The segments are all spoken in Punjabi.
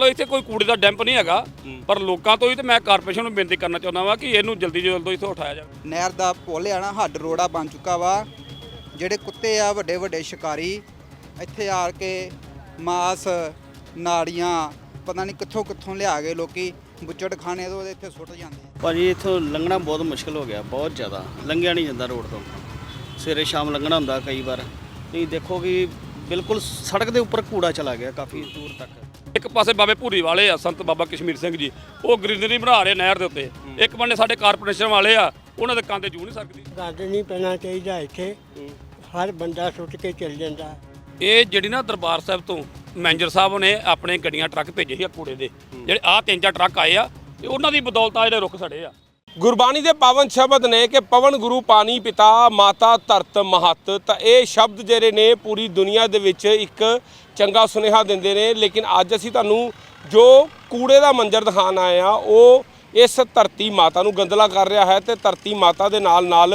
ਚਲੋ ਇੱਥੇ ਕੋਈ ਕੂੜੇ ਦਾ ਡੈਂਪ ਨਹੀਂ ਹੈਗਾ ਪਰ ਲੋਕਾਂ ਤੋਂ ਹੀ ਤੇ ਮੈਂ ਕਾਰਪੋਰੇਸ਼ਨ ਨੂੰ ਬੇਨਤੀ ਕਰਨਾ ਚਾਹੁੰਦਾ ਵਾਂ ਕਿ ਇਹਨੂੰ ਜਲਦੀ ਤੋਂ ਜਲਦੀ ਇੱਥੋਂ ਉਠਾਇਆ ਜਾਵੇ। ਨਹਿਰ ਦਾ ਪੁੱਲ ਆ ਨਾ ਹੱਡ ਰੋੜਾ ਬਣ ਚੁੱਕਾ ਵਾ। ਜਿਹੜੇ ਕੁੱਤੇ ਆ ਵੱਡੇ ਵੱਡੇ ਸ਼ਿਕਾਰੀ ਇੱਥੇ ਆ ਕੇ ਮਾਸ ਨਾੜੀਆਂ ਪਤਾ ਨਹੀਂ ਕਿੱਥੋਂ ਕਿੱਥੋਂ ਲਿਆ ਕੇ ਲੋਕੀ। ਬੁੱਚੜ ਖਾਣੇ ਤੋਂ ਇੱਥੇ ਸੁੱਟ ਜਾਂਦੇ ਆ। ਭਾਜੀ ਇੱਥੋਂ ਲੰਘਣਾ ਬਹੁਤ ਮੁਸ਼ਕਲ ਹੋ ਗਿਆ ਬਹੁਤ ਜ਼ਿਆਦਾ। ਲੰਘਿਆ ਨਹੀਂ ਜਾਂਦਾ ਰੋਡ ਤੋਂ। ਸਵੇਰੇ ਸ਼ਾਮ ਲੰਘਣਾ ਹੁੰਦਾ ਕਈ ਵਾਰ। ਤੁਸੀਂ ਦੇਖੋ ਕਿ ਬਿਲਕੁਲ ਸੜਕ ਦੇ ਉੱਪਰ ਕੂੜਾ ਚਲਾ ਗਿਆ ਕਾਫੀ ਦੂਰ ਤੱਕ। ਇੱਕ ਪਾਸੇ ਬਾਬੇ ਭੂਰੀ ਵਾਲੇ ਆ ਸੰਤ ਬਾਬਾ ਕਸ਼ਮੀਰ ਸਿੰਘ ਜੀ। ਉਹ ਗ੍ਰੀਨਰੀ ਬਣਾ ਰਹੇ ਨਹਿਰ ਦੇ ਉੱਤੇ। ਇੱਕ ਬੰਨੇ ਸਾਡੇ ਕਾਰਪੋਰੇਸ਼ਨ ਵਾਲੇ ਆ ਉਹਨਾਂ ਦੇ ਤੇ ਜੂ ਨਹੀਂ ਸਕਦੀ। ਗੰਦ ਨਹੀਂ ਪੈਣਾ ਚਾਹੀਦਾ ਇੱਥੇ। ਹਰ ਬੰਦਾ ਸੁੱਟ ਕੇ ਚੱਲ ਜਾਂਦਾ। ਇਹ ਜਿਹੜੀ ਨਾ ਦਰਬਾਰ ਸਾਹਿਬ ਤੋਂ ਮੈਨੇਜਰ ਸਾਹਿਬ ਨੇ ਆਪਣੇ ਗੱਡੀਆਂ ਟਰੱਕ ਭੇਜੇ ਸੀ ਆ ਕੂੜੇ ਦੇ। ਜਿਹੜੇ ਆਹ ਤਿੰਨ ਚਾਰ ਟਰੱਕ ਆਏ ਆ ਤੇ ਉਹਨਾਂ ਦੀ ਬਦੌਲਤ ਆ ਜਿਹੜੇ ਰੁੱਖ ਸੜੇ ਆ। ਗੁਰਬਾਣੀ ਦੇ ਪਾਵਨ ਸ਼ਬਦ ਨੇ ਕਿ ਪਵਨ ਗੁਰੂ ਪਾਣੀ ਪਿਤਾ, ਮਾਤਾ ਧਰਤ ਮਹਤ। ਤਾਂ ਇਹ ਸ਼ਬਦ ਜਿਹੜੇ ਨੇ ਪੂਰੀ ਦੁਨੀਆ ਦੇ ਵਿੱਚ ਇੱਕ ਚੰਗਾ ਸੁਨੇਹਾ ਦਿੰਦੇ ਨੇ। ਲੇਕਿਨ ਅੱਜ ਅਸੀਂ ਤੁਹਾਨੂੰ ਜੋ ਕੂੜੇ ਦਾ ਮੰਜ਼ਰ ਦਿਖਾਣ ਆਏ ਆ ਉਹ ਇਸ ਧਰਤੀ ਮਾਤਾ ਨੂੰ ਗੰਦਲਾ ਕਰ ਰਿਹਾ ਹੈ ਤੇ ਧਰਤੀ ਮਾਤਾ ਦੇ ਨਾਲ ਨਾਲ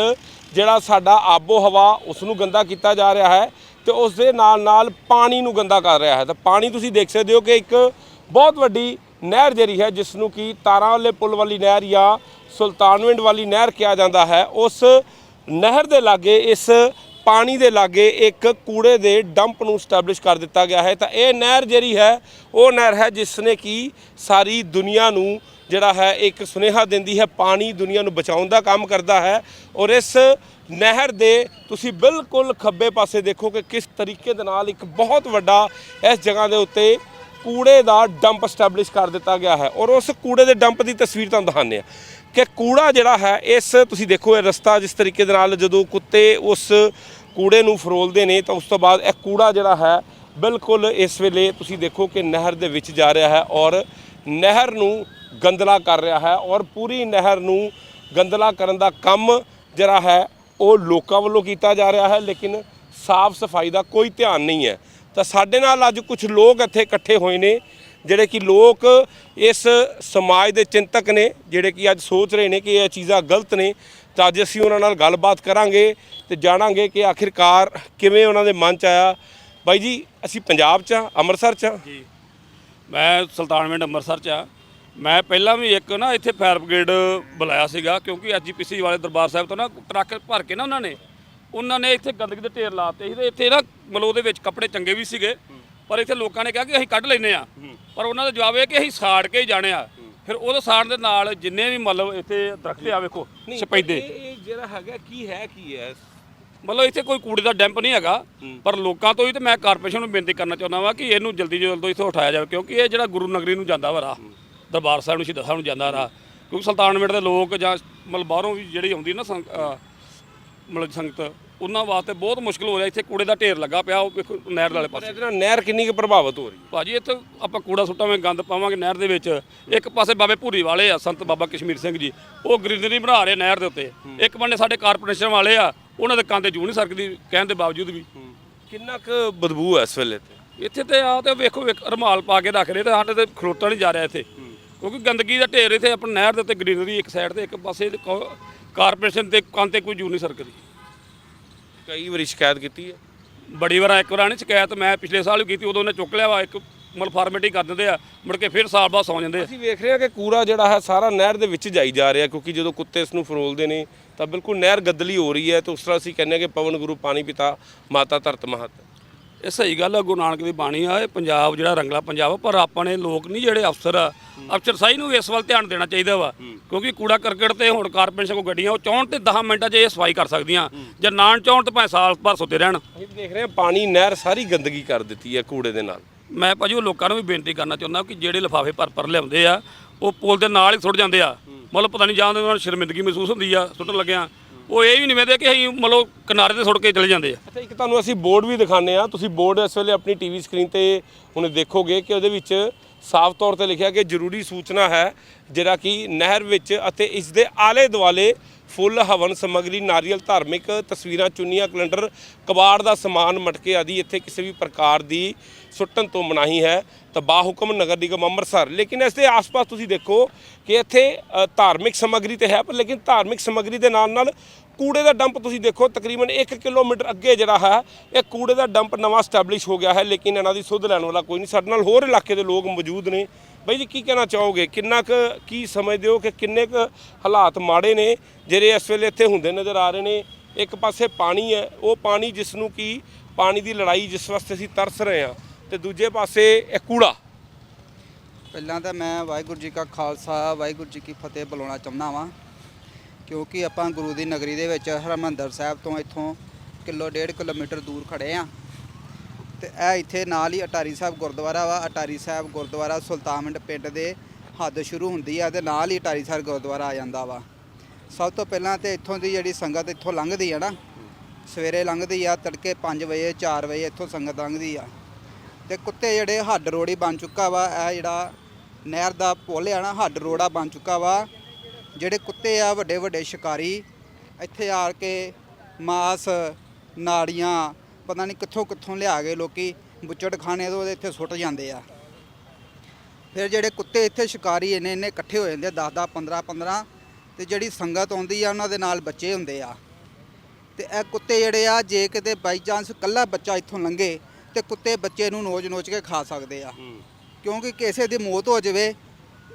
ਜਿਹੜਾ ਸਾਡਾ ਆਬੋ ਹਵਾ ਉਸ ਨੂੰ ਗੰਦਾ ਕੀਤਾ ਜਾ ਰਿਹਾ ਹੈ ਤੇ ਉਸ ਦੇ ਨਾਲ ਨਾਲ ਪਾਣੀ ਨੂੰ ਗੰਦਾ ਕਰ ਰਿਹਾ ਹੈ। ਤਾਂ ਪਾਣੀ ਤੁਸੀਂ ਦੇਖ ਸਕਦੇ ਹੋ ਕਿ ਇੱਕ ਬਹੁਤ ਵੱਡੀ ਨਹਿਰ ਜਿਹੜੀ ਹੈ ਜਿਸ ਨੂੰ ਕਿ ਤਾਰਾਂ ਵਾਲੇ ਪੁਲ ਵਾਲੀ ਨਹਿਰ ਜਾਂ ਸੁਲਤਾਨਵਿੰਡ ਵਾਲੀ ਨਹਿਰ ਕਿਹਾ ਜਾਂਦਾ ਹੈ, ਉਸ ਨਹਿਰ ਦੇ ਲਾਗੇ, ਇਸ ਪਾਣੀ ਦੇ ਲਾਗੇ ਇੱਕ ਕੂੜੇ ਦੇ ਡੰਪ ਨੂੰ ਸਟੈਬਲਿਸ਼ ਕਰ ਦਿੱਤਾ ਗਿਆ ਹੈ। ਤਾਂ ਇਹ ਨਹਿਰ ਜਿਹੜੀ ਹੈ, ਉਹ ਨਹਿਰ ਹੈ ਜਿਸ ਨੇ ਕਿ ਸਾਰੀ ਦੁਨੀਆ ਨੂੰ ਜਿਹੜਾ ਹੈ, ਇੱਕ ਸੁਨੇਹਾ ਦਿੰਦੀ ਹੈ, ਪਾਣੀ ਦੁਨੀਆ ਨੂੰ ਬਚਾਉਣ ਦਾ ਕੰਮ ਕਰਦਾ ਹੈ। ਔਰ ਇਸ ਨਹਿਰ ਦੇ ਤੁਸੀਂ ਬਿਲਕੁਲ ਖੱਬੇ ਪਾਸੇ ਦੇਖੋ ਕਿ ਕਿਸ ਤਰੀਕੇ ਦੇ ਨਾਲ ਇੱਕ ਬਹੁਤ ਵੱਡਾ ਇਸ ਜਗ੍ਹਾ ਦੇ ਉੱਤੇ ਕੂੜੇ ਦਾ ਡੰਪ ਸਟੈਬਲਿਸ਼ ਕਰ ਦਿੱਤਾ ਗਿਆ ਹੈ। ਔਰ ਉਸ ਕੂੜੇ ਦੇ ਡੰਪ ਦੀ ਤਸਵੀਰ ਤੁਹਾਨੂੰ ਦਿਖਾਉਂਦੇ ਆ ਕਿ ਕੂੜਾ ਜਿਹੜਾ ਹੈ, ਇਸ ਤੁਸੀਂ ਦੇਖੋ ਇਹ ਰਸਤਾ ਜਿਸ ਤਰੀਕੇ ਦੇ ਨਾਲ ਜਦੋਂ ਕੁੱਤੇ ਉਸ ਕੂੜੇ ਨੂੰ ਫਰੋਲਦੇ ਨੇ ਤਾਂ ਉਸ ਤੋਂ ਬਾਅਦ ਇਹ ਕੂੜਾ ਜਿਹੜਾ ਹੈ, ਬਿਲਕੁਲ ਇਸ ਵੇਲੇ ਤੁਸੀਂ ਦੇਖੋ ਕਿ ਨਹਿਰ ਦੇ ਵਿੱਚ ਜਾ ਰਿਹਾ ਹੈ ਔਰ ਨਹਿਰ ਨੂੰ ਗੰਦਲਾ ਕਰ ਰਿਹਾ ਹੈ ਔਰ ਪੂਰੀ ਨਹਿਰ ਨੂੰ ਗੰਦਲਾ ਕਰਨ ਦਾ ਕੰਮ ਜਿਹੜਾ ਹੈ, ਉਹ ਲੋਕਾਂ ਵੱਲੋਂ ਕੀਤਾ ਜਾ ਰਿਹਾ ਹੈ, ਲੇਕਿਨ ਸਾਫ਼ ਸਫ਼ਾਈ ਦਾ ਕੋਈ ਧਿਆਨ ਨਹੀਂ ਹੈ। ਤਾਂ ਸਾਡੇ ਨਾਲ ਅੱਜ ਕੁਝ ਲੋਕ ਇੱਥੇ ਇਕੱਠੇ ਹੋਏ ਨੇ ਜਿਹੜੇ ਕਿ ਲੋਕ ਇਸ ਸਮਾਜ ਦੇ ਚਿੰਤਕ ਨੇ, ਜਿਹੜੇ ਕਿ ਅੱਜ ਸੋਚ ਰਹੇ ਨੇ ਕਿ ਇਹ ਚੀਜ਼ਾਂ ਗਲਤ ਨੇ, ਤਾਂ ਅੱਜ ਅਸੀਂ ਉਹਨਾਂ ਨਾਲ ਗੱਲਬਾਤ ਕਰਾਂਗੇ ਤੇ ਜਾਣਾਂਗੇ ਕਿ ਆਖਿਰਕਾਰ ਕਿਵੇਂ ਉਹਨਾਂ ਦੇ ਮਨ ਚ ਆਇਆ। ਬਾਈ ਜੀ, ਅਸੀਂ ਪੰਜਾਬ ਚ ਆ ਅੰਮ੍ਰਿਤਸਰ ਚ ਆ ਜੀ। ਮੈਂ ਸੁਲਤਾਨਵਿੰਡ ਅੰਮ੍ਰਿਤਸਰ ਚ ਆ ਮੈਂ ਪਹਿਲਾਂ ਵੀ ਇੱਕ ਨਾ ਇੱਥੇ ਫਾਇਰ ਬ੍ਰਿਗੇਡ ਬੁਲਾਇਆ ਸੀਗਾ, ਕਿਉਂਕਿ ਐਜੀਪੀਸੀ ਵਾਲੇ ਦਰਬਾਰ ਸਾਹਿਬ ਤੋਂ ਨਾ ਟਰੱਕ ਭਰ ਕੇ ਨਾ ਉਹਨਾਂ ਨੇ ਉਹਨਾਂ ਨੇ ਇੱਥੇ ਗੰਦਗੀ ਦੇ ਢੇਰ ਲਾਤੇ ਸੀ ਤੇ ਇੱਥੇ ਨਾ ਮਤਲਬ ਉਹਦੇ ਵਿੱਚ ਕੱਪੜੇ ਚੰਗੇ ਵੀ ਸੀਗੇ ਪਰ ਇੱਥੇ ਲੋਕਾਂ ਨੇ ਕਿਹਾ ਕਿ ਅਸੀਂ ਕੱਢ ਲੈਨੇ ਆ ਪਰ ਉਹਨਾਂ ਦਾ ਜਵਾਬ ਇਹ ਕਿ ਅਸੀਂ ਸਾੜ ਕੇ ਹੀ ਜਾਣੇ ਆ। ਫਿਰ ਉਹਦੇ ਸਾੜ ਦੇ ਨਾਲ ਜਿੰਨੇ ਵੀ ਮਤਲਬ ਇੱਥੇ ਦਰਖਤ ਆ ਵੇਖੋ ਸਪੈਦੇ। ਇਹ ਜਿਹੜਾ ਹੈਗਾ ਕੀ ਹੈ ਕੀ ਹੈ? ਮਤਲਬ ਇੱਥੇ ਕੋਈ ਕੂੜੇ ਦਾ ਡੈਂਪ ਨਹੀਂ ਹੈਗਾ। ਪਰ ਲੋਕਾਂ ਤੋਂ ਹੀ ਤੇ ਮੈਂ ਕਾਰਪੋਰੇਸ਼ਨ ਨੂੰ ਬੇਨਤੀ ਕਰਨਾ ਚਾਹੁੰਦਾ ਵਾਂ ਕਿ ਇਹਨੂੰ ਜਲਦੀ ਜਲਦੀ ਇੱਥੋਂ ਉਠਾਇਆ ਜਾਵੇ ਕਿਉਂਕਿ ਇਹ ਜਿਹੜਾ ਗੁਰੂ ਨਗਰੀ ਨੂੰ ਜਾਂਦਾ ਵਾ ਰਾਹ ਦਰਬਾਰ ਸਾਹਿਬ ਨੂੰ ਸ਼ਹੀਦਾਂ ਸਾਹਿਬ ਨੂੰ ਜਾਂਦਾ ਰਾਹ। ਕਿਉਂਕਿ ਸੁਲਤਾਨਵਿੰਡ ਦੇ ਲੋਕ ਜਾਂ ਮਤਲਬ ਬਾਹਰੋਂ ਵੀ ਜਿਹੜੀ ਆਉਂਦੀ ਨਾ ਮਤਲਬ ਸੰਗਤ ਉਹਨਾਂ ਵਾਸਤੇ ਬਹੁਤ ਮੁਸ਼ਕਲ ਹੋ ਰਿਹਾ ਇੱਥੇ ਕੂੜੇ ਦਾ ਢੇਰ ਲੱਗਾ ਪਿਆ ਉਹ ਵੇਖੋ ਨਹਿਰ ਵਾਲੇ ਪਾਸੇ। ਇਹਦੇ ਨਾਲ ਨਹਿਰ ਕਿੰਨੀ ਕੁ ਪ੍ਰਭਾਵਿਤ ਹੋ ਰਹੀ ਹੈ? ਭਾਜੀ ਇੱਥੇ ਆਪਾਂ ਕੂੜਾ ਸੁੱਟਾਂਗੇ ਗੰਦ ਪਾਵਾਂਗੇ ਨਹਿਰ ਦੇ ਵਿੱਚ। ਇੱਕ ਪਾਸੇ ਬਾਬੇ ਭੂਰੀ ਵਾਲੇ ਆ ਸੰਤ ਬਾਬਾ ਕਸ਼ਮੀਰ ਸਿੰਘ ਜੀ। ਉਹ ਗ੍ਰੀਨਰੀ ਬਣਾ ਰਹੇ ਨਹਿਰ ਦੇ ਉੱਤੇ। ਇੱਕ ਬੰਨੇ ਸਾਡੇ ਕਾਰਪੋਰੇਸ਼ਨ ਵਾਲੇ ਆ ਉਹਨਾਂ ਦੇ ਕੰਨ ਤੇ ਜੂ ਨਹੀਂ ਸਕਦੀ ਕਹਿਣ ਦੇ ਬਾਵਜੂਦ ਵੀ। ਕਿੰਨਾ ਕੁ ਬਦਬੂ ਹੈ ਇਸ ਵੇਲੇ ਤੇ ਇੱਥੇ ਤੇ ਆ ਤੇ ਵੇਖੋ ਰਮਾਲ ਪਾ ਕੇ ਰੱਖ ਰਹੇ ਤੇ ਸਾਡੇ ਤੇ ਖਲੋਤਾ ਨਹੀਂ ਜਾ ਰਿਹਾ ਇੱਥੇ। ਕਿਉਂਕਿ ਗੰਦਗੀ ਦਾ ਢੇਰ ਇੱਥੇ ਆਪਣਾ ਨਹਿਰ ਦੇ ਉੱਤੇ ਗ੍ਰੀਨਰੀ ਇੱਕ ਸਾਈਡ ਤੇ ਇੱਕ ਪਾਸੇ ਕਾਰਪੋਰੇਸ਼ਨ ਤੇ ਕੰਨ ਤੇ ਕੋਈ ਜੂ ਨਹੀਂ ਸਰਕਦੀ। ਕਈ ਵਾਰੀ ਸ਼ਿਕਾਇਤ ਕੀਤੀ ਹੈ? ਬੜੀ ਵਾਰ ਇੱਕ ਵਾਰ ਨਹੀਂ ਸ਼ਿਕਾਇਤ ਮੈਂ ਪਿਛਲੇ ਸਾਲ ਵੀ ਕੀਤੀ ਉਦੋਂ ਉਹਨੇ ਚੁੱਕ ਲਿਆ ਵਾ ਇੱਕ ਮਤਲਬ ਫਾਰਮੈਲਿਟੀ ਕਰ ਦਿੰਦੇ ਆ ਮੁੜ ਕੇ ਫਿਰ ਸਾਲ ਬਾਅਦ ਸੌ ਜਾਂਦੇ ਆ। ਅਸੀਂ ਵੇਖ ਰਹੇ ਹਾਂ ਕਿ ਕੂੜਾ ਜਿਹੜਾ ਹੈ ਸਾਰਾ ਨਹਿਰ ਦੇ ਵਿੱਚ ਜਾਈ ਜਾ ਰਿਹਾ ਕਿਉਂਕਿ ਜਦੋਂ ਕੁੱਤੇ ਇਸ ਨੂੰ ਫਰੋਲਦੇ ਨੇ ਤਾਂ ਬਿਲਕੁਲ ਨਹਿਰ ਗਦਲੀ ਹੋ ਰਹੀ ਹੈ ਤੇ ਉਸ ਤਰ੍ਹਾਂ ਅਸੀਂ ਕਹਿੰਦੇ ਹਾਂ ਕਿ ਪਵਨ ਗੁਰੂ ਪਾਣੀ ਪਿਤਾ ਮਾਤਾ ਧਰਤ ਮਹਤ। ਇਹ ਸਹੀ ਗੱਲ ਆ ਗੁਰੂ ਨਾਨਕ ਦੀ ਬਾਣੀ ਆ ਇਹ ਪੰਜਾਬ ਜਿਹੜਾ ਰੰਗਲਾ ਪੰਜਾਬ ਆ ਪਰ ਆਪਣੇ ਲੋਕ ਨਹੀਂ ਜਿਹੜੇ ਅਫਸਰ ਆ ਅਫਸਰ ਸਾਈ ਨੂੰ ਇਸ ਵੱਲ ਧਿਆਨ ਦੇਣਾ ਚਾਹੀਦਾ ਵਾ ਕਿਉਂਕਿ ਕੂੜਾ ਕਰਕਟ ਤੇ ਹੁਣ ਕਾਰਪੋਰੇਸ਼ਨ ਕੋ ਗੱਡੀਆਂ ਉਹ ਚਾਹੁਣ ਤੇ 10 ਮਿੰਟਾਂ 'ਚ ਇਹ ਸਫ਼ਾਈ ਕਰ ਸਕਦੀਆਂ ਜੇ ਨਾ ਚਾਹੁਣ ਤੇ ਭਾਵੇਂ ਸਾਲ ਭਰ ਸੁੱਤੇ ਰਹਿਣ। ਅਸੀਂ ਦੇਖ ਰਹੇ ਹਾਂ ਪਾਣੀ ਨਹਿਰ ਸਾਰੀ ਗੰਦਗੀ ਕਰ ਦਿੱਤੀ ਹੈ ਕੂੜੇ ਦੇ ਨਾਲ। ਮੈਂ ਭਾਜੀ ਉਹ ਲੋਕਾਂ ਨੂੰ ਵੀ ਬੇਨਤੀ ਕਰਨਾ ਚਾਹੁੰਦਾ ਕਿ ਜਿਹੜੇ ਲਿਫਾਫੇ ਭਰ ਭਰ ਲਿਆਉਂਦੇ ਆ ਉਹ ਪੁਲ ਦੇ ਨਾਲ ਹੀ ਸੁੱਟ ਜਾਂਦੇ ਆ। ਮਤਲਬ ਪਤਾ ਨਹੀਂ ਜਾਂਦੇ ਉਹਨਾਂ ਨੂੰ ਸ਼ਰਮਿੰਦਗੀ ਮਹਿਸੂਸ ਹੁੰਦੀ ਆ ਸੁੱਟਣ ਲੱਗਿਆਂ। ਉਹ ਇਹ ਵੀ ਨਹੀਂ ਵੇਖਦੇ ਕਿ ਅਸੀਂ ਮਤਲਬ ਕਿਨਾਰੇ ਤੇ ਸੁੱਟ ਕੇ ਚਲੇ ਜਾਂਦੇ ਆ। ਅੱਛਾ, ਇੱਕ ਤੁਹਾਨੂੰ ਅਸੀਂ ਬੋਰਡ ਵੀ ਦਿਖਾਉਂਦੇ ਆ ਤੁਸੀਂ ਬੋਰਡ ਇਸ ਵੇਲੇ ਆਪਣੀ ਟੀਵੀ ਸਕਰੀਨ ਤੇ ਹੁਣ ਦੇਖੋਗੇ ਕਿ ਉਹਦੇ ਵਿੱਚ ਸਾਫ਼ ਤੌਰ ਤੇ ਲਿਖਿਆ ਕਿ ਜ਼ਰੂਰੀ ਸੂਚਨਾ ਹੈ, ਜਿਹੜਾ ਕਿ ਨਹਿਰ ਵਿੱਚ ਅਤੇ ਇਸ ਦੇ ਆਲੇ ਦੁਆਲੇ ਫੁੱਲ, ਹਵਨ ਸਮੱਗਰੀ, ਨਾਰੀਅਲ ਧਾਰਮਿਕ ਤਸਵੀਰਾਂ, ਚੁੰਨੀਆਂ, ਕੈਲੰਡਰ, ਕਬਾੜ ਦਾ ਸਮਾਨ, ਮਟਕੇ ਆਦਿ ਇੱਥੇ ਕਿਸੇ ਵੀ ਪ੍ਰਕਾਰ ਦੀ ਸੁੱਟਣ ਤੋਂ ਮਨਾਹੀ ਹੈ, ਤਾਂ ਬਾਹੁਕਮ ਨਗਰ ਨਿਗਮ ਅੰਮ੍ਰਿਤਸਰ। ਲੇਕਿਨ ਇਸ ਦੇ ਆਸ-ਪਾਸ ਤੁਸੀਂ ਦੇਖੋ ਕਿ ਇੱਥੇ ਧਾਰਮਿਕ ਸਮੱਗਰੀ ਤੇ ਹੈ, ਪਰ ਲੇਕਿਨ ਧਾਰਮਿਕ ਸਮੱਗਰੀ ਦੇ ਨਾਲ ਨਾਲ ਕੂੜੇ ਦਾ ਡੰਪ ਤੁਸੀਂ ਦੇਖੋ, ਤਕਰੀਬਨ 1 ਕਿਲੋਮੀਟਰ ਅੱਗੇ ਜਿਹੜਾ ਹੈ, ਇਹ ਕੂੜੇ ਦਾ ਡੰਪ ਨਵਾਂ ਸਟੈਬਲਿਸ਼ ਹੋ ਗਿਆ ਹੈ, ਲੇਕਿਨ ਇਹਨਾਂ ਦੀ ਸੁੱਧ ਲੈਣ ਵਾਲਾ ਕੋਈ ਨਹੀਂ। ਸਾਡੇ ਨਾਲ ਹੋਰ ਇਲਾਕੇ ਦੇ ਲੋਕ ਮੌਜੂਦ ਨੇ। ਬਾਈ ਜੀ, ਕੀ ਕਹਿਣਾ ਚਾਹੋਗੇ? ਕਿੰਨਾ ਕੁ, ਕੀ ਸਮਝਦੇ ਹੋ ਕਿ ਕਿੰਨੇ ਕੁ ਹਾਲਾਤ ਮਾੜੇ ਨੇ? ਜਿਹੜੇ ਇਸ ਵੇਲੇ ਇੱਥੇ ਹੁੰਦੇ ਨਜ਼ਰ ਆ ਰਹੇ ਨੇ। ਇੱਕ ਪਾਸੇ ਪਾਣੀ ਹੈ, ਉਹ ਪਾਣੀ ਜਿਸ ਨੂੰ ਕੀ, ਪਾਣੀ ਦੀ ਲੜਾਈ ਜਿਸ ਵਾਸਤੇ ਅਸੀਂ ਤਰਸ ਰਹੇ ਹਾਂ ਤੇ ਦੂਜੇ ਪਾਸੇ ਇਹ ਕੂੜਾ। ਪਹਿਲਾਂ ਤਾਂ ਮੈਂ ਵਾਹਿਗੁਰੂ ਜੀ ਕਾ ਖਾਲਸਾ, ਵਾਹਿਗੁਰੂ ਜੀ ਕੀ ਫਤਿਹ ਬੁਲਾਉਣਾ ਚਾਹੁੰਦਾ ਵਾਂ, ਕਿਉਂਕਿ ਆਪਾਂ ਗੁਰੂ ਦੀ ਨਗਰੀ ਦੇ ਵਿੱਚ ਹਰਮੰਦਰ ਸਾਹਿਬ ਤੋਂ ਇੱਥੋਂ ਕਿਲੋ ਡੇਢ ਕਿਲੋਮੀਟਰ ਦੂਰ ਖੜੇ ਆ। ਤੇ ਇਹ ਇੱਥੇ ਨਾਲ ਹੀ ਅਟਾਰੀ ਸਾਹਿਬ ਗੁਰਦੁਆਰਾ ਵਾ, ਅਟਾਰੀ ਸਾਹਿਬ ਗੁਰਦੁਆਰਾ ਸੁਲਤਾਨਵਿੰਡ ਪਿੰਡ ਦੇ ਹੱਦ ਸ਼ੁਰੂ ਹੁੰਦੀ ਆ ਤੇ ਨਾਲ ਹੀ ਅਟਾਰੀ ਸਾਹਿਬ ਗੁਰਦੁਆਰਾ ਆ ਜਾਂਦਾ ਵਾ। ਸਭ ਤੋਂ ਪਹਿਲਾਂ ਤੇ ਇੱਥੋਂ ਦੀ ਜਿਹੜੀ ਸੰਗਤ ਇੱਥੋਂ ਲੰਘਦੀ ਆ ਨਾ, ਸਵੇਰੇ ਲੰਘਦੀ ਆ, ਤੜਕੇ 5 ਵਜੇ 4 ਵਜੇ ਇੱਥੋਂ ਸੰਗਤ ਲੰਘਦੀ ਆ। ਤੇ ਕੁੱਤੇ ਜਿਹੜੇ ਹੱਡ ਰੋੜੀ ਬਣ ਚੁੱਕਾ ਵਾ, ਇਹ ਜਿਹੜਾ ਨਹਿਰ ਦਾ ਪੁਲ ਆ ਨਾ, ਹੱਡ ਰੋੜਾ ਬਣ ਚੁੱਕਾ ਵਾ। ਜਿਹੜੇ ਕੁੱਤੇ ਆ ਵੱਡੇ ਵੱਡੇ ਸ਼ਿਕਾਰੀ, ਇੱਥੇ ਆ ਕੇ ਮਾਸ, ਨਾੜੀਆਂ, ਪਤਾ ਨਹੀਂ ਕਿੱਥੋਂ ਕਿੱਥੋਂ ਲਿਆ ਕੇ ਲੋਕੀ ਬੁੱਚੜ ਖਾਣੇ ਤੋਂ ਇੱਥੇ ਸੁੱਟ ਜਾਂਦੇ ਆ। ਫਿਰ ਜਿਹੜੇ ਕੁੱਤੇ ਇੱਥੇ ਸ਼ਿਕਾਰੀ ਇੰਨੇ ਇੰਨੇ ਇਕੱਠੇ ਹੋ ਜਾਂਦੇ 10 10 15 15 ਤੇ ਜਿਹੜੀ ਸੰਗਤ ਆਉਂਦੀ ਆ, ਉਹਨਾਂ ਦੇ ਨਾਲ ਬੱਚੇ ਹੁੰਦੇ ਆ। ਤੇ ਇਹ ਕੁੱਤੇ ਜਿਹੜੇ ਆ, ਜੇ ਕਿਤੇ ਬਾਈ ਚਾਂਸ ਕੱਲਾ ਬੱਚਾ ਇੱਥੋਂ ਲੰਘੇ ਤੇ ਕੁੱਤੇ ਬੱਚੇ ਨੂੰ ਨੋਚ-ਨੋਚ ਕੇ ਖਾ ਸਕਦੇ ਆ। ਕਿਉਂਕਿ ਕਿਸੇ ਦੀ ਮੌਤ ਹੋ ਜਾਵੇ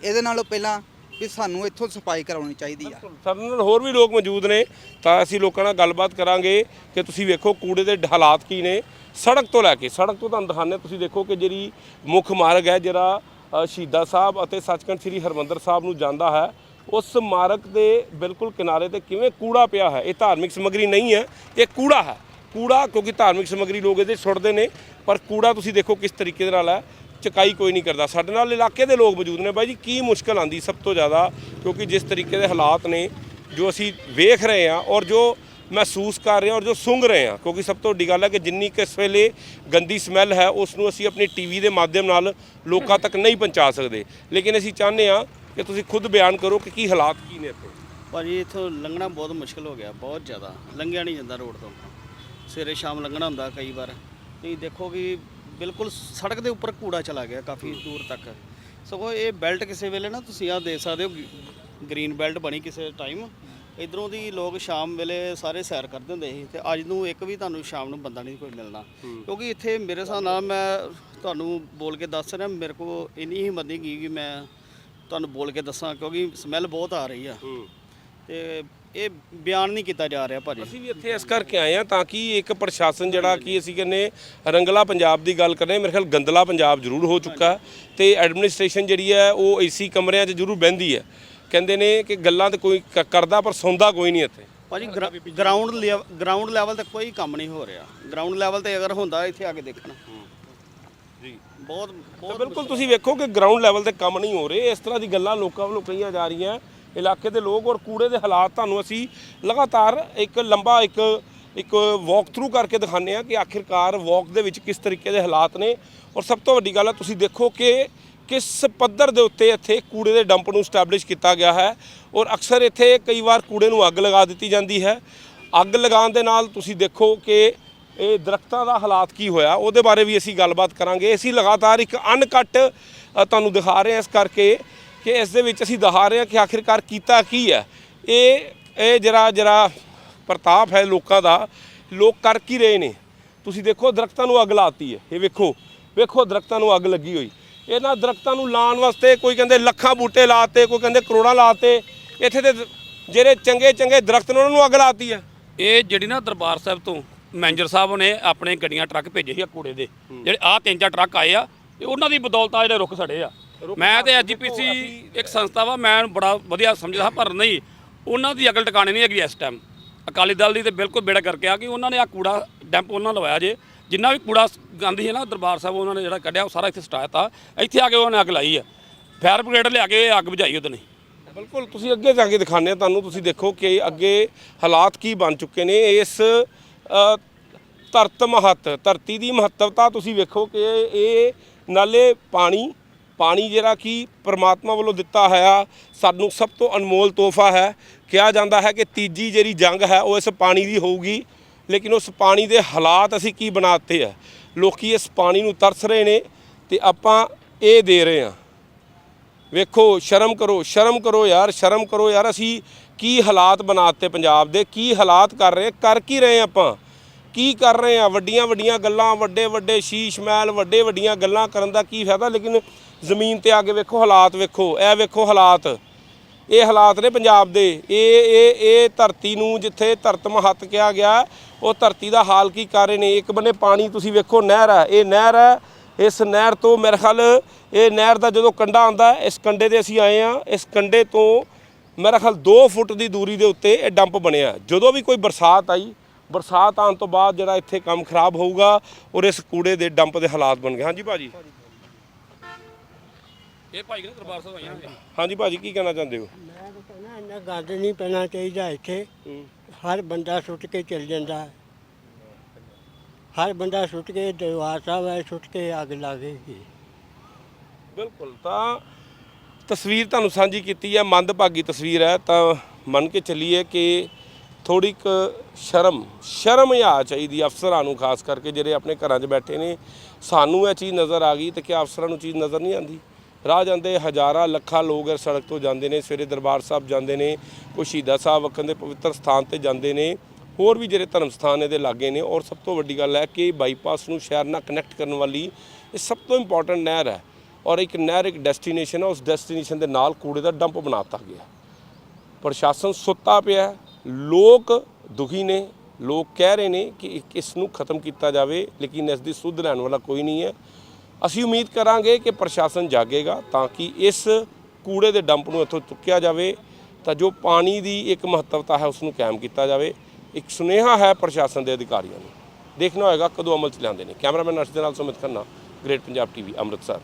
ਇਹਦੇ ਨਾਲੋਂ ਪਹਿਲਾਂ ਵੀ ਸਾਨੂੰ ਇੱਥੋਂ ਸਫ਼ਾਈ ਕਰਾਉਣੀ ਚਾਹੀਦੀ ਆ। ਸਾਡੇ ਨਾਲ ਹੋਰ ਵੀ ਲੋਕ ਮੌਜੂਦ ਨੇ ਤਾਂ ਅਸੀਂ ਲੋਕਾਂ ਨਾਲ ਗੱਲਬਾਤ ਕਰਾਂਗੇ ਕਿ ਤੁਸੀਂ ਵੇਖੋ ਕੂੜੇ ਦੇ ਹਾਲਾਤ ਕੀ ਨੇ। ਸੜਕ ਤੋਂ ਲੈ ਕੇ ਸੜਕ ਤੋਂ ਤੁਹਾਨੂੰ ਦਿਖਾਉਂਦੇ ਤੁਸੀਂ ਦੇਖੋ ਕਿ ਜਿਹੜੀ ਮੁੱਖ ਮਾਰਗ ਹੈ ਜਿਹੜਾ ਸ਼ਹੀਦਾਂ ਸਾਹਿਬ ਅਤੇ ਸੱਚਖੰਡ ਸ੍ਰੀ ਹਰਮੰਦਰ ਸਾਹਿਬ ਨੂੰ ਜਾਂਦਾ ਹੈ ਉਸ ਮਾਰਗ ਦੇ ਬਿਲਕੁਲ ਕਿਨਾਰੇ ਤੇ ਕਿਵੇਂ ਕੂੜਾ ਪਿਆ ਹੈ ਇਹ ਧਾਰਮਿਕ ਸਮੱਗਰੀ ਨਹੀਂ ਹੈ ਇਹ ਕੂੜਾ ਹੈ। ਕੂੜਾ, ਕਿਉਂਕਿ ਧਾਰਮਿਕ ਸਮੱਗਰੀ ਲੋਕ ਇਹਦੇ ਸੁੱਟਦੇ ਨੇ, ਪਰ ਕੂੜਾ ਤੁਸੀਂ ਦੇਖੋ ਕਿਸ ਤਰੀਕੇ ਦੇ ਨਾਲ ਹੈ, ਚਕਾਈ ਕੋਈ ਨਹੀਂ ਕਰਦਾ। ਸਾਡੇ ਨਾਲ ਇਲਾਕੇ ਦੇ ਲੋਕ ਮੌਜੂਦ ਨੇ ਬਾਈ ਜੀ, ਕੀ ਮੁਸ਼ਕਲ ਆਂਦੀ ਸਭ ਤੋਂ ਜ਼ਿਆਦਾ, ਕਿਉਂਕਿ ਜਿਸ ਤਰੀਕੇ ਦੇ ਹਾਲਾਤ ਨੇ, ਜੋ ਅਸੀਂ ਵੇਖ ਰਹੇ ਹਾਂ ਔਰ ਜੋ ਮਹਿਸੂਸ ਕਰ ਰਹੇ ਹਾਂ ਔਰ ਜੋ ਸੁੰਘ ਰਹੇ ਹਾਂ, ਕਿਉਂਕਿ ਸਭ ਤੋਂ ਵੱਡੀ ਗੱਲ ਹੈ ਕਿ ਜਿੰਨੀ ਕਿ ਇਸ ਵੇਲੇ ਗੰਦੀ ਸਮੈਲ ਹੈ ਉਸ ਨੂੰ ਅਸੀਂ ਆਪਣੀ ਟੀਵੀ ਦੇ ਮਾਧਿਅਮ ਨਾਲ ਲੋਕਾਂ ਤੱਕ ਨਹੀਂ ਪਹੁੰਚਾ ਸਕਦੇ। ਲੇਕਿਨ ਅਸੀਂ ਚਾਹੁੰਦੇ ਹਾਂ ਕਿ ਤੁਸੀਂ ਖੁਦ ਬਿਆਨ ਕਰੋ ਕਿ ਕੀ ਹਾਲਾਤ ਕੀ ਨੇ ਇੱਥੇ? ਭਾਜੀ, ਇੱਥੋਂ ਲੰਘਣਾ ਬਹੁਤ ਮੁਸ਼ਕਲ ਹੋ ਗਿਆ, ਬਹੁਤ ਜ਼ਿਆਦਾ। ਲੰਘਿਆ ਨਹੀਂ ਜਾਂਦਾ ਰੋਡ ਤੋਂ। ਸਵੇਰੇ ਸ਼ਾਮ ਲੰਘਣਾ ਹੁੰਦਾ ਕਈ ਵਾਰ। ਤੁਸੀਂ ਦੇਖੋ ਕਿ ਬਿਲਕੁਲ ਸੜਕ ਦੇ ਉੱਪਰ ਕੂੜਾ ਚਲਾ ਗਿਆ ਕਾਫੀ ਦੂਰ ਤੱਕ। ਸਗੋਂ ਇਹ ਬੈਲਟ ਕਿਸੇ ਵੇਲੇ ਨਾ ਤੁਸੀਂ ਆ ਦੇਖ ਸਕਦੇ ਹੋ ਗ੍ਰੀਨ ਬੈਲਟ ਬਣੀ ਕਿਸੇ ਟਾਈਮ। ਇਧਰੋਂ ਦੀ ਲੋਕ ਸ਼ਾਮ ਵੇਲੇ ਸਾਰੇ ਸੈਰ ਕਰਦੇ ਹੁੰਦੇ ਸੀ ਤੇ ਅੱਜ ਨੂੰ ਇੱਕ ਵੀ ਤੁਹਾਨੂੰ ਸ਼ਾਮ ਨੂੰ ਬੰਦਾ ਨਹੀਂ ਕੋਈ ਮਿਲਣਾ। ਕਿਉਂਕਿ ਇੱਥੇ ਮੇਰੇ ਹਿਸਾਬ ਨਾਲ ਮੈਂ ਤੁਹਾਨੂੰ ਬੋਲ ਕੇ ਦੱਸ ਰਿਹਾ ਮੇਰੇ ਕੋ ਇੰਨੀ ਹਿੰਮਤ ਨਹੀਂ ਗਈ ਕਿ ਮੈਂ ਤੁਹਾਨੂੰ ਬੋਲ ਕੇ ਦੱਸਾਂ ਕਿਉਂਕਿ ਸਮੈਲ ਬਹੁਤ ਆ ਰਹੀ ਆ। ਤੇ ਇਹ ਬਿਆਨ ਨਹੀਂ ਕੀਤਾ ਜਾ ਰਿਹਾ ਭਾਜੀ। ਅਸੀਂ ਵੀ ਇੱਥੇ ਇਸ ਕਰਕੇ ਆਏ ਆ ਤਾਂ ਕਿ ਇੱਕ ਪ੍ਰਸ਼ਾਸਨ ਜਿਹੜਾ ਕਿ ਅਸੀਂ ਕਹਿੰਦੇ ਰੰਗਲਾ ਪੰਜਾਬ ਦੀ ਗੱਲ ਕਰਨੇ ਮੇਰੇ ਖਿਆਲ ਗੰਦਲਾ ਪੰਜਾਬ ਜ਼ਰੂਰ ਹੋ ਚੁੱਕਾ ਹੈ ਤੇ ਐਡਮਿਨਿਸਟ੍ਰੇਸ਼ਨ ਜਿਹੜੀ ਹੈ ਉਹ ਏਸੀ ਕਮਰਿਆਂ 'ਚ ਜ਼ਰੂਰ ਬਹਿੰਦੀ ਹੈ। ਕਹਿੰਦੇ ਨੇ ਕਿ ਗੱਲਾਂ ਤੇ ਕੋਈ ਕਰਦਾ ਪਰ ਸੌਂਦਾ ਕੋਈ ਨਹੀਂ ਇੱਥੇ। ਭਾਜੀ ਗਰਾਊਂਡ ਗਰਾਊਂਡ ਲੈਵਲ ਤੇ ਕੋਈ ਕੰਮ ਨਹੀਂ ਹੋ ਰਿਹਾ। ਗਰਾਊਂਡ ਲੈਵਲ ਤੇ ਅਗਰ ਹੁੰਦਾ ਇੱਥੇ ਆ ਕੇ ਦੇਖਣ। ਜੀ। ਬਹੁਤ ਬਿਲਕੁਲ ਤੁਸੀਂ ਵੇਖੋ ਕਿ ਗਰਾਊਂਡ ਲੈਵਲ ਤੇ ਕੰਮ ਨਹੀਂ ਹੋ ਰਹੇ। ਇਸ ਤਰ੍ਹਾਂ ਦੀ ਗੱਲਾਂ ਲੋਕਾਂ ਵੱਲੋਂ ਕਹੀਆਂ ਜਾ ਰਹੀਆਂ। ਇਲਾਕੇ ਦੇ ਲੋਕ ਔਰ ਕੂੜੇ ਦੇ ਹਾਲਾਤ ਤੁਹਾਨੂੰ ਅਸੀਂ ਲਗਾਤਾਰ ਇੱਕ ਲੰਬਾ ਇੱਕ ਇੱਕ ਵਾਕ ਥਰੂ ਕਰਕੇ ਦਿਖਾਉਂਦੇ ਆ ਕਿ ਆਖਿਰਕਾਰ ਵਾਕ ਦੇ ਵਿੱਚ ਕਿਸ ਤਰੀਕੇ ਦੇ ਹਾਲਾਤ ਨੇ। ਔਰ ਸਭ ਤੋਂ ਵੱਡੀ ਗੱਲ ਹੈ, ਤੁਸੀਂ ਦੇਖੋ ਕਿ ਕਿਸ ਪੱਧਰ ਦੇ ਉੱਤੇ ਇੱਥੇ ਕੂੜੇ ਦੇ ਡੰਪ ਨੂੰ ਸਟੈਬਲਿਸ਼ ਕੀਤਾ ਗਿਆ ਹੈ ਔਰ ਅਕਸਰ ਇੱਥੇ ਕਈ ਵਾਰ ਕੂੜੇ ਨੂੰ ਅੱਗ ਲਗਾ ਦਿੱਤੀ ਜਾਂਦੀ ਹੈ। ਅੱਗ ਲਗਾਉਣ ਦੇ ਨਾਲ ਤੁਸੀਂ ਦੇਖੋ ਕਿ ਇਹ ਦਰਖਤਾਂ ਦਾ ਹਾਲਾਤ ਕੀ ਹੋਇਆ, ਉਹਦੇ ਬਾਰੇ ਵੀ ਅਸੀਂ ਗੱਲਬਾਤ ਕਰਾਂਗੇ। ਅਸੀਂ ਲਗਾਤਾਰ ਇੱਕ ਅਨਕਟ ਤੁਹਾਨੂੰ ਦਿਖਾ ਰਹੇ ਹਾਂ ਇਸ ਕਰਕੇ ਕਿ ਇਸ ਦੇ ਵਿੱਚ ਅਸੀਂ ਦਿਖਾ ਰਹੇ ਹਾਂ ਕਿ ਆਖਿਰਕਾਰ ਕੀਤਾ ਕੀ ਹੈ। ਇਹ ਇਹ ਜਰਾ ਜਰਾ ਪ੍ਰਤਾਪ ਹੈ ਲੋਕਾਂ ਦਾ। ਲੋਕ ਕਰ ਕੀ ਰਹੇ ਨੇ? ਤੁਸੀਂ ਦੇਖੋ ਦਰਖਤਾਂ ਨੂੰ ਅੱਗ ਲਾਤੀ ਹੈ। ਇਹ ਵੇਖੋ ਵੇਖੋ ਦਰਖਤਾਂ ਨੂੰ ਅੱਗ ਲੱਗੀ ਹੋਈ। ਇਹਨਾਂ ਦਰਖਤਾਂ ਨੂੰ ਲਾਉਣ ਵਾਸਤੇ ਕੋਈ ਕਹਿੰਦੇ ਲੱਖਾਂ ਬੂਟੇ ਲਾਤੇ ਕੋਈ ਕਹਿੰਦੇ ਕਰੋੜਾਂ ਲਾਤੇ। ਇੱਥੇ ਦ- ਜਿਹੜੇ ਚੰਗੇ ਚੰਗੇ ਦਰਖਤ ਨੇ ਉਹਨਾਂ ਨੂੰ ਅੱਗ ਲਾਤੀ ਹੈ। ਇਹ ਜਿਹੜੀ ਨਾ ਦਰਬਾਰ ਸਾਹਿਬ ਤੋਂ ਮੈਨੇਜਰ ਸਾਹਿਬ ਨੇ ਆਪਣੇ ਗੱਡੀਆਂ ਟਰੱਕ ਭੇਜੇ ਸੀ ਆ ਕੂੜੇ ਦੇ। ਜਿਹੜੇ ਆਹ ਤਿੰਨ ਚਾਰ ਟਰੱਕ ਆਏ ਆ ਇਹ ਉਹਨਾਂ ਦੀ ਬਦੌਲਤ ਆ ਜਿਹੜੇ ਰੁੱਖ ਸੜੇ ਆ। ਮੈਂ ਤੇ ਐਜੀਪੀਸੀ ਇੱਕ ਸੰਸਥਾ ਵਾ ਮੈਂ ਬੜਾ ਵਧੀਆ ਸਮਝਦਾ ਹਾਂ, ਪਰ ਨਹੀਂ ਉਹਨਾਂ ਦੀ ਅਕਲ ਟਿਕਾਣੇ ਨਹੀਂ ਹੈਗੀ ਇਸ ਟਾਈਮ ਅਕਾਲੀ ਦਲ ਦੀ ਤੇ ਬਿਲਕੁਲ ਬੇੜਾ ਕਰਕੇ ਆ ਕਿ ਉਹਨਾਂ ਨੇ ਆ ਕੂੜਾ ਡੈਂਪ ਉਹਨਾਂ ਲਵਾਇਆ ਜੇ। ਜਿੰਨਾ ਵੀ ਕੂੜਾ ਗੰਦ ਹੈ ਨਾ ਦਰਬਾਰ ਸਾਹਿਬ ਉਹਨਾਂ ਨੇ ਜਿਹੜਾ ਕੱਢਿਆ ਉਹ ਸਾਰਾ ਇੱਥੇ ਸਟਾਇਆ ਇੱਥੇ ਆ ਕੇ ਉਹਨਾਂ ਨੇ ਅੱਗ ਲਾਈ ਆ। ਫਾਇਰ ਬ੍ਰਿਗੇਡ ਲਿਆ ਕੇ ਅੱਗ ਬੁਝਾਈ ਉਹਦੇ ਨੇ। ਬਿਲਕੁਲ ਤੁਸੀਂ ਅੱਗੇ ਜਾ ਕੇ ਦਿਖਾਉਂਦੇ ਆ ਤੁਹਾਨੂੰ ਤੁਸੀਂ ਦੇਖੋ ਕਿ ਅੱਗੇ ਹਾਲਾਤ ਕੀ ਬਣ ਚੁੱਕੇ ਨੇ। ਇਸ ਧਰਤ ਮਹੱਤ ਧਰਤੀ ਦੀ ਮਹੱਤਵਤਾ ਤੁਸੀਂ ਵੇਖੋ ਕਿ ਇਹ ਨਾਲੇ ਪਾਣੀ ਪਾਣੀ ਜਿਹੜਾ ਕਿ ਪ੍ਰਮਾਤਮਾ ਵੱਲੋਂ ਦਿੱਤਾ ਹੋਇਆ, ਸਾਨੂੰ ਸਭ ਤੋਂ ਅਨਮੋਲ ਤੋਹਫਾ ਹੈ। ਕਿਹਾ ਜਾਂਦਾ ਹੈ ਕਿ ਤੀਜੀ ਜਿਹੜੀ ਜੰਗ ਹੈ, ਉਹ ਇਸ ਪਾਣੀ ਦੀ ਹੋਊਗੀ। ਲੇਕਿਨ ਉਸ ਪਾਣੀ ਦੇ ਹਾਲਾਤ ਅਸੀਂ ਕੀ ਬਣਾਤੇ ਆ ਲੋਕੀ ਇਸ ਪਾਣੀ ਨੂੰ ਤਰਸ ਰਹੇ ਨੇ ਤੇ ਆਪਾਂ ਇਹ ਦੇ ਰਹੇ ਹਾਂ। ਵੇਖੋ, ਸ਼ਰਮ ਕਰੋ ਸ਼ਰਮ ਕਰੋ ਯਾਰ, ਸ਼ਰਮ ਕਰੋ ਯਾਰ, ਅਸੀਂ ਕੀ ਹਾਲਾਤ ਬਣਾਤੇ ਪੰਜਾਬ ਦੇ? ਕੀ ਹਾਲਾਤ ਕਰ ਰਹੇ? ਕਰ ਕੀ ਰਹੇ ਆਪਾਂ? ਕੀ ਕਰ ਰਹੇ ਆ ਵੱਡੀਆਂ ਵੱਡੀਆਂ ਗੱਲਾਂ ਵੱਡੇ ਵੱਡੇ ਸ਼ੀਸ਼ ਮਹਿਲ ਵੱਡੇ ਵੱਡੀਆਂ ਗੱਲਾਂ ਕਰਨ ਦਾ ਕੀ ਫਾਇਦਾ? ਲੇਕਿਨ ਜ਼ਮੀਨ ਤੇ ਆ ਕੇ ਵੇਖੋ ਹਾਲਾਤ ਵੇਖੋ, ਇਹ ਵੇਖੋ ਹਾਲਾਤ। ਇਹ ਹਾਲਾਤ ਨੇ ਪੰਜਾਬ ਦੇ। ਇਹ ਇਹ ਇਹ ਧਰਤੀ ਨੂੰ ਜਿੱਥੇ ਧਰਤ ਮਹੱਤ ਕਿਹਾ ਗਿਆ, ਉਹ ਧਰਤੀ ਦਾ ਹਾਲ ਕੀ ਕਰ ਰਹੇ ਨੇ? ਇੱਕ ਬੰਨੇ ਪਾਣੀ ਤੁਸੀਂ ਵੇਖੋ, ਨਹਿਰ ਹੈ। ਇਹ ਨਹਿਰ ਹੈ। ਇਸ ਨਹਿਰ ਤੋਂ ਮੇਰੇ ਖਿਆਲ, ਇਹ ਨਹਿਰ ਦਾ ਜਦੋਂ ਕੰਡਾ ਆਉਂਦਾ, ਇਸ ਕੰਡੇ ਤੇ ਅਸੀਂ ਆਏ ਆ ਇਸ ਕੰਡੇ ਤੋਂ ਮੇਰੇ ਖਿਆਲ 2 ਫੁੱਟ ਦੀ ਦੂਰੀ ਦੇ ਉੱਤੇ ਇਹ ਡੰਪ ਬਣਿਆ। ਜਦੋਂ ਵੀ ਕੋਈ ਬਰਸਾਤ ਆਈ, ਬਰਸਾਤ ਆਉਣ ਤੋਂ ਬਾਅਦ ਜਿਹੜਾ ਇੱਥੇ ਕੰਮ ਖਰਾਬ ਹੋਊਗਾ, ਔਰ ਇਸ ਕੂੜੇ ਦੇ ਡੰਪ ਦੇ ਹਾਲਾਤ ਬਣ ਗਏ। ਹਾਂਜੀ ਭਾਜੀ ਇਹ ਭਾਈ ਕਹਿੰਦੇ ਦਰਬਾਰ ਸਾਹਿਬ ਆਈਆਂ ਨੇ। ਹਾਂਜੀ ਭਾਜੀ ਕੀ ਕਹਿਣਾ ਚਾਹੁੰਦੇ ਹੋ? ਮੈਂ ਤਾਂ ਕਹਿੰਦਾ ਇੰਨਾ ਗੰਦ ਨਹੀਂ ਪੈਣਾ ਚਾਹੀਦਾ ਇੱਥੇ। ਹਰ ਬੰਦਾ ਸੁੱਟ ਕੇ ਚੱਲ ਜਾਂਦਾ। ਹੈ। ਹਰ ਬੰਦਾ ਸੁੱਟ ਕੇ ਦਰਬਾਰ ਸਾਹਿਬ ਹੈ ਸੁੱਟ ਕੇ ਅੱਗ ਲਾਗੇਗੀ ਬਿਲਕੁਲ ਤਾਂ ਤਸਵੀਰ ਤੁਹਾਨੂੰ ਸਾਂਝੀ ਕੀਤੀ ਹੈ ਮੰਦਭਾਗੀ ਤਸਵੀਰ ਹੈ। ਤਾਂ ਮੰਨ ਕੇ ਚੱਲੀਏ ਕਿ ਥੋੜੀ ਕੁ ਸ਼ਰਮ ਸ਼ਰਮ ਆ ਚਾਹੀਦੀ ਹੈ ਅਫਸਰਾਂ ਨੂੰ ਖਾਸ ਕਰਕੇ ਜਿਹੜੇ ਆਪਣੇ ਘਰਾਂ 'ਚ ਬੈਠੇ ਨੇ। ਸਾਨੂੰ ਇਹ ਚੀਜ਼ ਨਜ਼ਰ ਆ ਗਈ ਤੇ ਕਿ ਅਫਸਰਾਂ ਨੂੰ ਚੀਜ਼ ਨਜ਼ਰ ਨਹੀਂ ਆਂਦੀ ਰਾਹ ਜਾਂਦੇ ਹਜ਼ਾਰਾਂ ਲੱਖਾਂ ਲੋਕ ਇਸ ਸੜਕ ਤੋਂ ਜਾਂਦੇ ਨੇ, ਸਵੇਰੇ ਦਰਬਾਰ ਸਾਹਿਬ ਜਾਂਦੇ ਨੇ, ਕੋਈ ਸ਼ਹੀਦਾਂ ਸਾਹਿਬ ਵਕਨ ਦੇ ਪਵਿੱਤਰ ਸਥਾਨ ਤੇ ਜਾਂਦੇ ਨੇ, ਹੋਰ ਵੀ ਜਿਹੜੇ ਧਰਮ ਸਥਾਨ ਇਹਦੇ ਲਾਗੇ ਨੇ ਔਰ ਸਭ ਤੋਂ ਵੱਡੀ ਗੱਲ ਹੈ ਕਿ ਬਾਈਪਾਸ ਨੂੰ ਸ਼ਹਿਰ ਨਾਲ ਕਨੈਕਟ ਕਰਨ ਵਾਲੀ ਇਹ ਸਭ ਤੋਂ ਇੰਪੋਰਟੈਂਟ ਨਹਿਰ ਹੈ ਔਰ ਇੱਕ ਨਹਿਰ ਇੱਕ ਡੈਸਟੀਨੇਸ਼ਨ ਹੈ, ਉਸ ਡੈਸਟੀਨੇਸ਼ਨ ਦੇ ਨਾਲ ਕੂੜੇ ਦਾ ਡੰਪ ਬਣਾਤਾ ਗਿਆ ਪ੍ਰਸ਼ਾਸਨ ਸੁੱਤਾ ਪਿਆ ਲੋਕ ਦੁਖੀ ਨੇ, ਲੋਕ ਕਹਿ ਰਹੇ ਨੇ ਕਿ ਇਸ ਨੂੰ ਖਤਮ ਕੀਤਾ ਜਾਵੇ, ਲੇਕਿਨ ਇਸ ਦੀ ਸੁੱਧ ਲੈਣ ਵਾਲਾ ਕੋਈ ਨਹੀਂ ਹੈ। ਅਸੀਂ ਉਮੀਦ ਕਰਾਂਗੇ ਕਿ ਪ੍ਰਸ਼ਾਸਨ ਜਾਗੇਗਾ ਤਾਂ ਕਿ ਇਸ ਕੂੜੇ ਦੇ ਡੰਪ ਨੂੰ ਇੱਥੋਂ ਚੁੱਕਿਆ ਜਾਵੇ, ਤਾਂ ਜੋ ਪਾਣੀ ਦੀ ਇੱਕ ਮਹੱਤਵਤਾ ਹੈ ਉਸ ਨੂੰ ਕਾਇਮ ਕੀਤਾ ਜਾਵੇ। ਇੱਕ ਸੁਨੇਹਾ ਹੈ ਪ੍ਰਸ਼ਾਸਨ ਦੇ ਅਧਿਕਾਰੀਆਂ ਨੂੰ। ਦੇਖਣਾ ਹੋਏਗਾ ਕਦੋਂ ਅਮਲ ਚ ਲਿਆਉਂਦੇ ਨੇ। ਕੈਮਰਾਮੈਨ ਅਰਸ਼ ਦੇ ਨਾਲ ਸੁਮਿਤ ਖੰਨਾ, ਗ੍ਰੇਟ ਪੰਜਾਬ ਟੀਵੀ, ਅੰਮ੍ਰਿਤਸਰ।